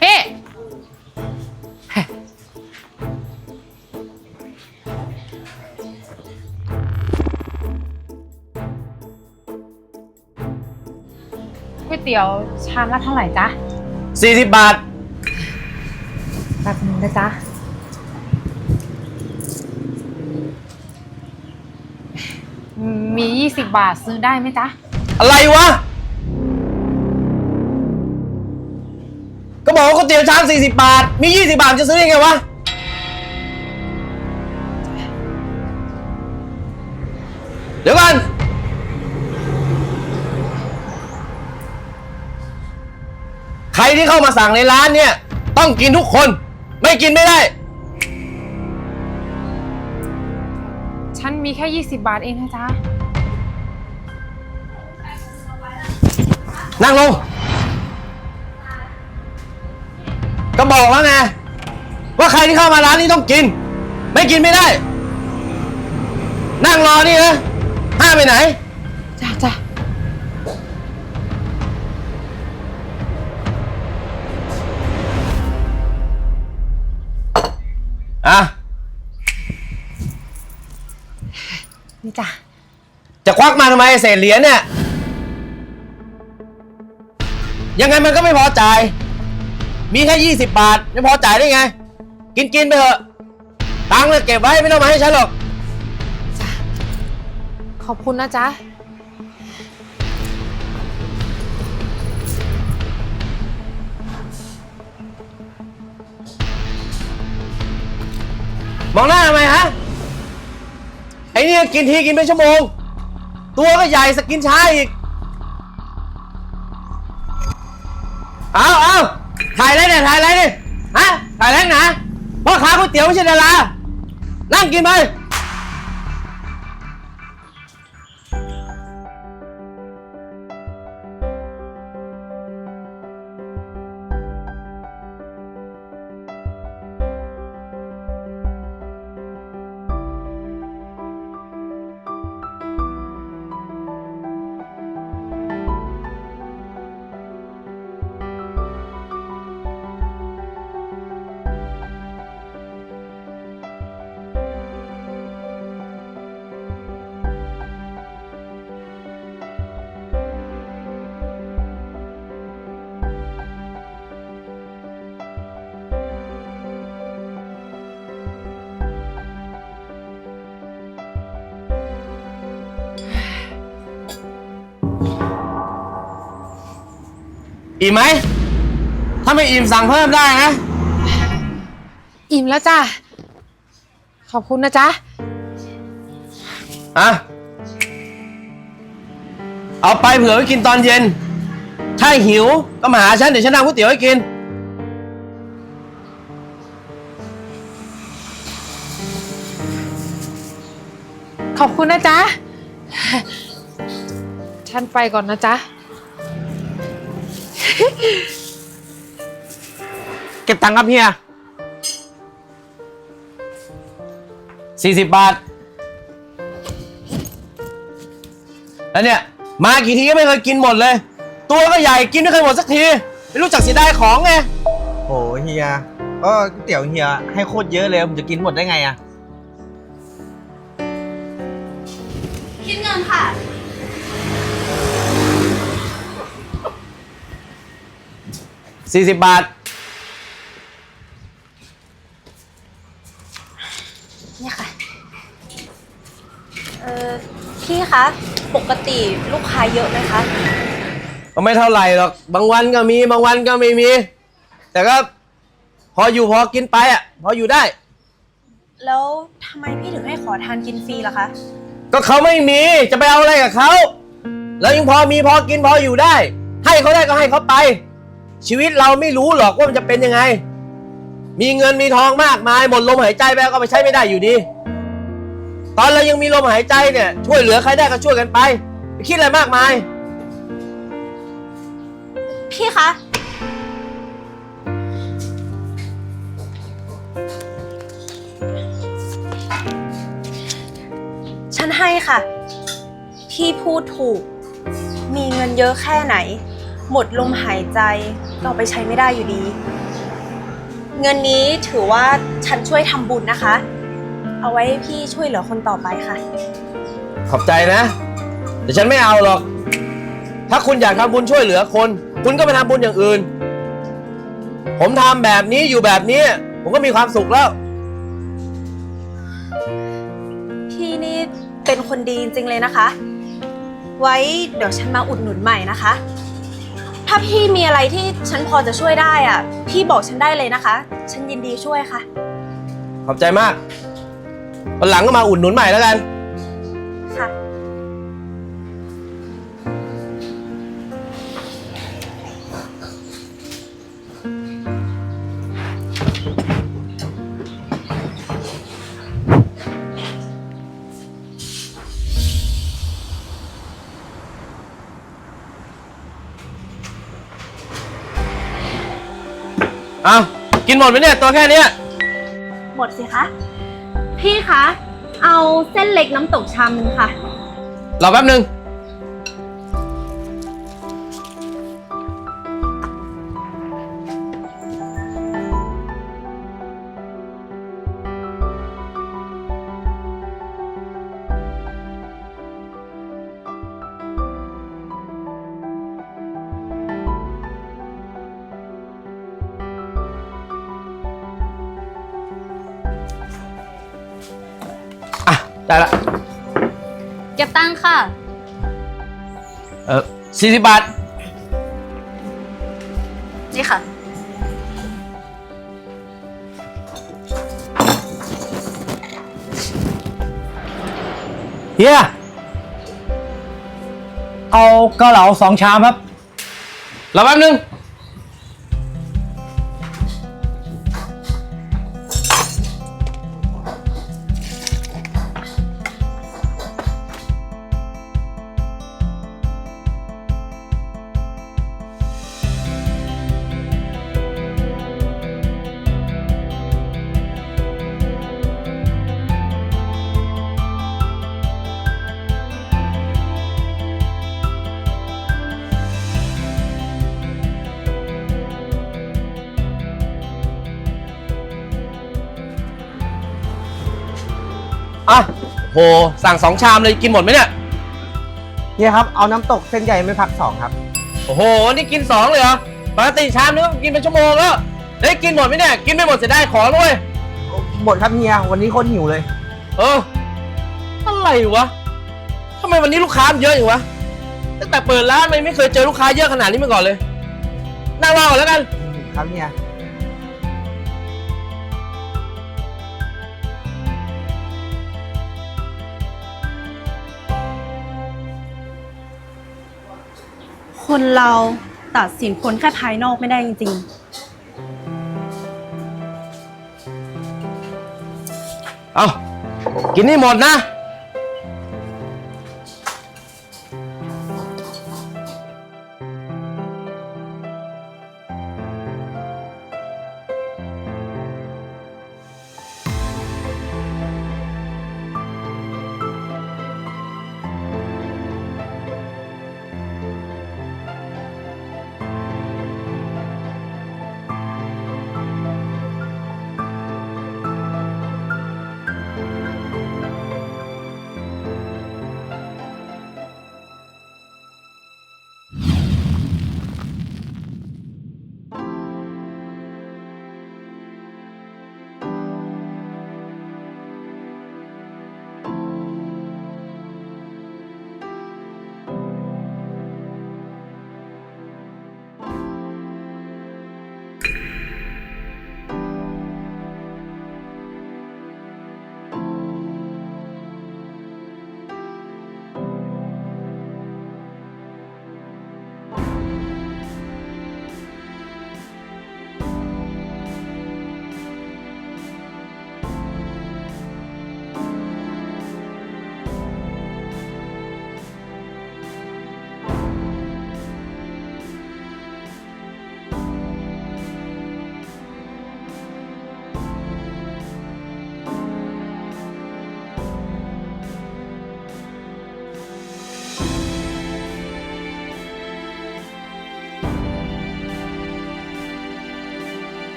เฮ้ ก๋วยเตี๋ยวชามละเท่าไหร่จ๊ะ40 บาทแป๊บนึงนะจ๊ะ มี 20 บาทซื้อได้ไหมจ๊ะ อะไรวะ บอกว่าก๋วยเตี๋ยวชาม40 บาท มี 20 บาทจะซื้อยังไงวะ เดี๋ยวก่อนใครที่เข้ามาสั่งในร้านเนี่ย ต้องกินทุกคน ไม่กินไม่ได้ ฉันมีแค่ 20 บาทเองนะจ๊ะ นั่งลง ก็บอกแล้วไงว่าใครที่เข้ามาร้านนี้ต้องกิน ไม่กินไม่ได้ นั่งรอนี่นะห้ามไปไหน จ้ะจ้ะอะ นี่จ้ะจะควักมาทำไมเศษเหรียญเนี่ย ยังไงมันก็ไม่พอจ่าย มีแค่ 20 บาทไม่พอจ่ายได้ไง กินกินไปเถอะ ตังค์เนี่ยเก็บไว้ไม่ต้องมาให้ฉันหรอก ขอบคุณนะจ๊ะ มองหน้าทำไมฮะ ไอ้เนี่ยกินทีกินเป็นชั่วโมง ตัวก็ใหญ่สกินช้าอีก เอาเอา ถ่ายอะไรเนี่ยถ่ายอะไรเนี่ยฮะถ่ายอะไรนะพ่อค้าก๋วยเตี๋ยวไม่ใช่ดารานั่งกินไป อิ่มไหม ถ้าไม่อิ่มสั่งเพิ่มได้นะ อิ่มแล้วจ้ะ ขอบคุณนะจ๊ะอะเอาไปเผื่อไว้กินตอนเย็น ถ้าหิวก็มาหาฉัน เดี๋ยวฉันทำก๋วยเตี๋ยวให้กิน ขอบคุณนะจ๊ะ ฉันไปก่อนนะจ๊ะ เก็บตังค์ครับเฮียสี่สิบบาท แล้วเนี่ย มากี่ทีก็ไม่เคยกินหมดเลย ตัวก็ใหญ่กินไม่เคยหมดสักที ไม่รู้จักเสียดายของไงโอ้เฮียก็ก๋วยเตี๋ยวเฮียให้โคตรเยอะเลยผมจะกินหมดได้ไงอะคิดเงินค่ะ สี่สิบบาท เนี่ยค่ะ เออพี่คะ ปกติลูกค้าเยอะไหมคะ ก็ไม่เท่าไหร่หรอก บางวันก็มี บางวันก็ไม่มี แต่ก็พออยู่พอกินไปอะ พออยู่ได้ แล้วทำไมพี่ถึงให้ขอทานกินฟรีล่ะคะ ก็เขาไม่มี จะไปเอาอะไรกับเขา แล้วยังพอมีพอกินพออยู่ได้ ให้เขาได้ก็ให้เขาไป ชีวิตเราไม่รู้หรอกว่ามันจะเป็นยังไง มีเงินมีทองมากมายหมดลมหายใจไปก็ไปใช้ไม่ได้อยู่ดี ตอนเรายังมีลมหายใจเนี่ย ช่วยเหลือใครได้ก็ช่วยกันไปไปคิดอะไรมากมาย พี่คะ ฉันให้ค่ะ พี่พูดถูก มีเงินเยอะแค่ไหน หมดลมหายใจก็เอาไปใช้ไม่ได้อยู่ดี เงินนี้ถือว่าฉันช่วยทำบุญนะคะ เอาไว้ให้พี่ช่วยเหลือคนต่อไปค่ะ ขอบใจนะ แต่ฉันไม่เอาหรอก ถ้าคุณอยากทำบุญช่วยเหลือคน คุณก็ไปทำบุญอย่างอื่น ผมทำแบบนี้อยู่แบบนี้ ผมก็มีความสุขแล้ว พี่นี่เป็นคนดีจริงๆเลยนะคะ ไว้เดี๋ยวฉันมาอุดหนุนใหม่นะคะ ถ้าพี่มีอะไรที่ฉันพอจะช่วยได้อะ พี่บอกฉันได้เลยนะคะ ฉันยินดีช่วยค่ะ ขอบใจมากวันหลังก็มาอุดหนุนใหม่แล้วกัน เอากินหมดไหมเนี่ยตัวแค่เนี้ยหมดสิคะ พี่คะ เอาเส้นเล็กน้ำตกชามนึงค่ะ รอแป๊บนึง ได้ละ เก็บตังค่ะ เออสี่สิบบาท นี่ค่ะ เฮีย เอาเกาเหลาสองชามครับ รอแป๊บนึง อะโหสั่งสองชามเลยกินหมดไหมเนี่ยเฮียครับ เอาน้ำตกเส้นใหญ่ไม่พักสองครับ โอ้โหนี่กินสองเลยเหรอปกติชามนึงก็กินเป็นชั่วโมงแล้วได้ยกินหมดไหมเนี่ยกินไม่หมดเสียดายของด้วยหมดครับเฮียวันนี้คนหิวเลย เอออะไรวะทำไมวันนี้ลูกค้ามันเยอะอย่างวะตั้งแต่เปิดร้านมันไม่เคยเจอลูกค้าเยอะขนาดนี้มาก่อนเลยนั่งรอก่อนแล้วกันครับเฮีย คนเราตัดสินคนแค่ภายนอกไม่ได้จริงเอากินนี่หมดนะ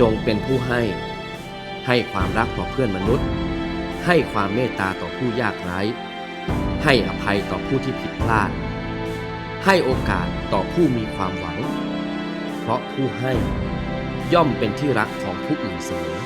จงเป็นผู้ให้ ให้ความรักต่อเพื่อนมนุษย์ ให้ความเมตตาต่อผู้ยากไร้ ให้อภัยต่อผู้ที่ผิดพลาด ให้โอกาสต่อผู้มีความหวัง เพราะผู้ให้ย่อมเป็นที่รักของผู้อื่นเสมอ